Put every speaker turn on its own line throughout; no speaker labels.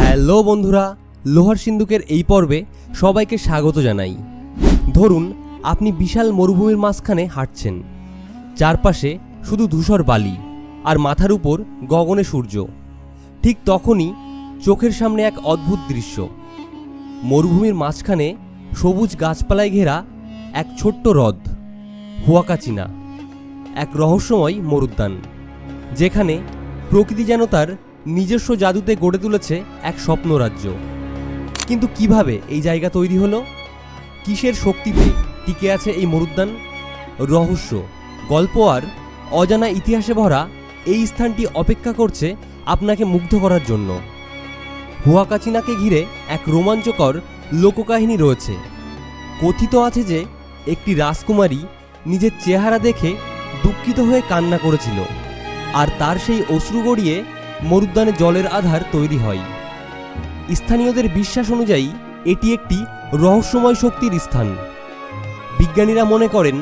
Hello বন্ধুরা, লোহার সিন্ধুকের এই পর্বে সবাইকে স্বাগত জানাই। ধরুন, আপনি বিশাল মরুভূমির মাঝখানে হাঁটছেন। চারপাশে শুধু ধূসর বালি আর মাথার উপর গগনে সূর্য। ঠিক তখনই চোখের সামনে এক অদ্ভুত দৃশ্য। মরুভূমির মাঝখানে সবুজ গাছপালায় ঘেরা এক ছোট্ট হ্রদ, হুয়াকাচিনা, এক রহস্যময় মরুদ্যান, যেখানে প্রকৃতি যেন তার নিজস্ব জাদুতে গড়ে তুলেছে এক স্বপ্ন রাজ্য কিন্তু কীভাবে এই জায়গা তৈরি হলো? কিসের শক্তিতে টিকে আছে এই মরুদ্যান? রহস্য, গল্প আর অজানা ইতিহাসে ভরা এই স্থানটি অপেক্ষা করছে আপনাকে মুগ্ধ করার জন্য। হুয়াকাচিনাকে ঘিরে এক রোমাঞ্চকর লোককাহিনী রয়েছে। কথিত আছে যে, একটি রাজকুমারী নিজের চেহারা দেখে দুঃখিত হয়ে কান্না করেছিল, আর তার সেই অশ্রু গড়িয়ে মরুদ্যানে জলের আধার তৈরি হয়। স্থানীয়দের বিশ্বাস অনুযায়ী, এটি একটি রহস্যময় শক্তির স্থান। বিজ্ঞানীরা মনে করেন,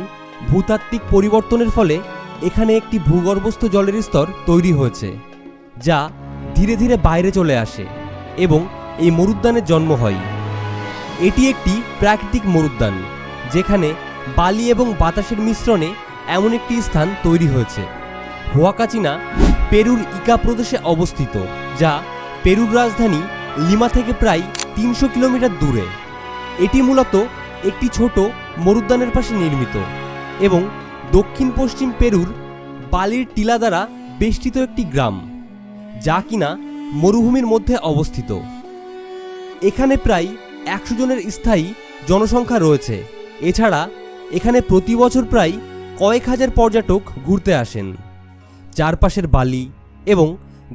ভূতাত্ত্বিক পরিবর্তনের ফলে এখানে একটি ভূগর্ভস্থ জলের স্তর তৈরি হয়েছে, যা ধীরে ধীরে বাইরে চলে আসে এবং এই মরুদ্যানের জন্ম হয়। এটি একটি প্রাকৃতিক মরুদ্যান, যেখানে বালি এবং বাতাসের মিশ্রণে এমন একটি স্থান তৈরি হয়েছে। হুয়াকাচিনা পেরুর ইকা প্রদেশে অবস্থিত, যা পেরুর রাজধানী লিমা থেকে প্রায় তিনশো কিলোমিটার দূরে। এটি মূলত একটি ছোট মরুদ্যানের পাশে নির্মিত এবং দক্ষিণ পশ্চিম পেরুর বালির টিলা দ্বারা বেষ্টিত একটি গ্রাম, যা কিনা মরুভূমির মধ্যে অবস্থিত। এখানে প্রায় একশো জনের স্থায়ী জনসংখ্যা রয়েছে। এছাড়া এখানে প্রতি বছর প্রায় কয়েক হাজার পর্যটক ঘুরতে আসেন। চারপাশের বালি এবং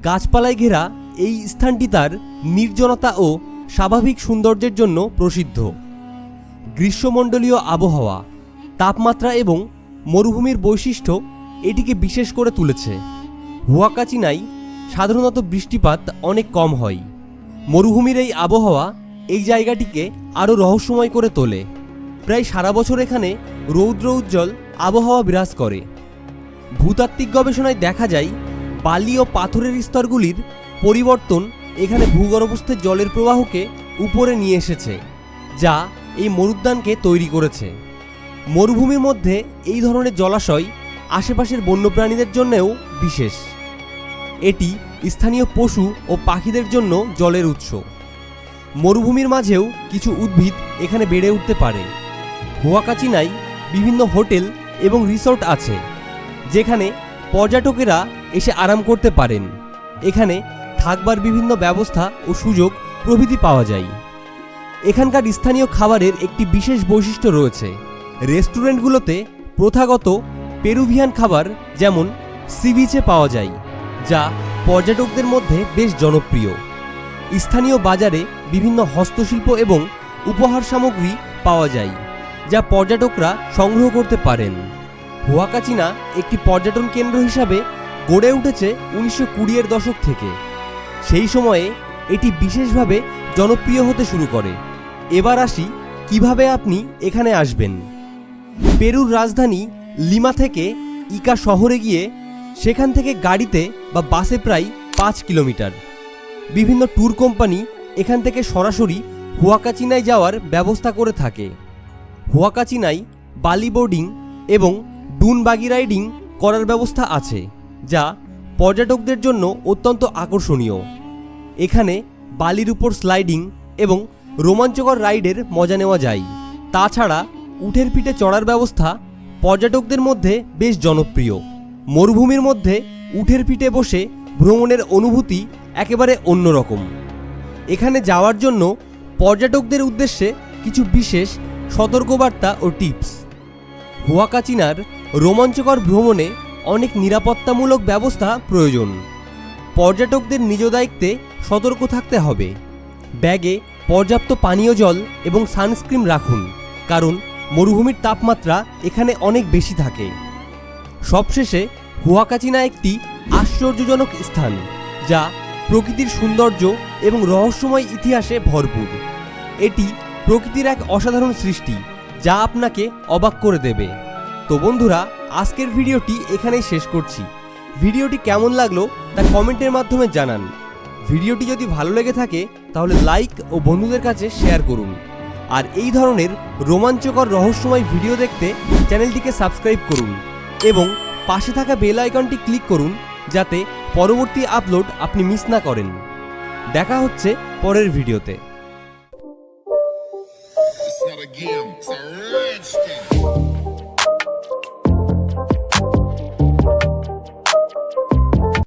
গাছপালায় ঘেরা এই স্থানটি তার নির্জনতা ও স্বাভাবিক সৌন্দর্যের জন্য প্রসিদ্ধ। গ্রীষ্মমণ্ডলীয় আবহাওয়া, তাপমাত্রা এবং মরুভূমির বৈশিষ্ট্য এটিকে বিশেষ করে তুলেছে। হুয়াকাচিনাই সাধারণত বৃষ্টিপাত অনেক কম হয়। মরুভূমির এই আবহাওয়া এই জায়গাটিকে আরও রহস্যময় করে তোলে। প্রায় সারা বছর এখানে রৌদ্র উজ্জ্বল আবহাওয়া বিরাজ করে। ভূতাত্ত্বিক গবেষণায় দেখা যায়, বালি ও পাথরের স্তরগুলির পরিবর্তন এখানে ভূগর্ভস্থ জলের প্রবাহকে উপরে নিয়ে এসেছে, যা এই মরুদ্যানকে তৈরি করেছে। মরুভূমির মধ্যে এই ধরনের জলাশয় আশেপাশের বন্যপ্রাণীদের জন্যও বিশেষ। এটি স্থানীয় পশু ও পাখিদের জন্য জলের উৎস। মরুভূমির মাঝেও কিছু উদ্ভিদ এখানে বেড়ে উঠতে পারে। হুয়াকাচিনাই বিভিন্ন হোটেল এবং রিসোর্ট আছে। যেখানে পর্যটকেরা এসে আরাম করতে পারেন। এখানে থাকবার বিভিন্ন ব্যবস্থা ও সুযোগ প্রভৃতি পাওয়া যায়। এখানকার স্থানীয় খাবারের একটি বিশেষ বৈশিষ্ট্য রয়েছে। রেস্টুরেন্টগুলোতে প্রথাগত পেরুভিয়ান খাবার যেমন সিভিচে পাওয়া যায়, যা পর্যটকদের মধ্যে বেশ জনপ্রিয়। স্থানীয় বাজারে বিভিন্ন হস্তশিল্প এবং উপহার সামগ্রী পাওয়া যায়, যা পর্যটকরা সংগ্রহ করতে পারেন। হুয়াকাচিনা একটি পর্যটন কেন্দ্র হিসাবে গড়ে উঠেছে উনিশশো কুড়িয়ের দশক থেকে। সেই সময়ে এটি বিশেষভাবে জনপ্রিয় হতে শুরু করে। এবার আসি, কীভাবে আপনি এখানে আসবেন? পেরুর রাজধানী লিমা থেকে ইকা শহরে গিয়ে সেখান থেকে গাড়িতে বা বাসে প্রায় পাঁচ কিলোমিটার। বিভিন্ন ট্যুর কোম্পানি এখান থেকে সরাসরি হুয়াকাচিনায় যাওয়ার ব্যবস্থা করে থাকে। হুয়াকাচিনাই বালি বোর্ডিং এবং ডুন বাগি রাইডিং করার ব্যবস্থা আছে, যা পর্যটকদের জন্য অত্যন্ত আকর্ষণীয়। এখানে বালির উপর স্লাইডিং এবং রোমাঞ্চকর রাইডের মজা নেওয়া যায়। তাছাড়া উঠের পিঠে চড়ার ব্যবস্থা পর্যটকদের মধ্যে বেশ জনপ্রিয়। মরুভূমির মধ্যে উঠের পিঠে বসে ভ্রমণের অনুভূতি একেবারে অন্যরকম। এখানে যাওয়ার জন্য পর্যটকদের উদ্দেশ্যে কিছু বিশেষ সতর্কবার্তা ও টিপস। হুয়াকাচিনার রোমাঞ্চকর ভ্রমণে অনেক নিরাপত্তামূলক ব্যবস্থা প্রয়োজন। পর্যটকদের নিজ দায়িত্বে সতর্ক থাকতে হবে। ব্যাগে পর্যাপ্ত পানীয় জল এবং সানস্ক্রিন রাখুন, কারণ মরুভূমির তাপমাত্রা এখানে অনেক বেশি থাকে। সবশেষে হুয়াকাচিনা একটি আশ্চর্যজনক স্থান, যা প্রকৃতির সৌন্দর্য এবং রহস্যময় ইতিহাসে ভরপুর। এটি প্রকৃতির এক অসাধারণ সৃষ্টি, যা আপনাকে অবাক করে দেবে। তো বন্ধুরা, আজকের ভিডিওটি এখানেই শেষ করছি। ভিডিওটি কেমন লাগল তা কমেন্টের মাধ্যমে জানান। ভিডিওটি যদি ভালো লেগে থাকে, তাহলে লাইক ও বন্ধুদের কাছে শেয়ার করুন। আর এই ধরনের রোমাঞ্চকর রহস্যময় ভিডিও দেখতে চ্যানেলটিকে সাবস্ক্রাইব করুন এবং পাশে থাকা বেল আইকনটি ক্লিক করুন যাতে পরবর্তী আপলোড আপনি মিস না করেন। দেখা হচ্ছে পরের ভিডিওতে।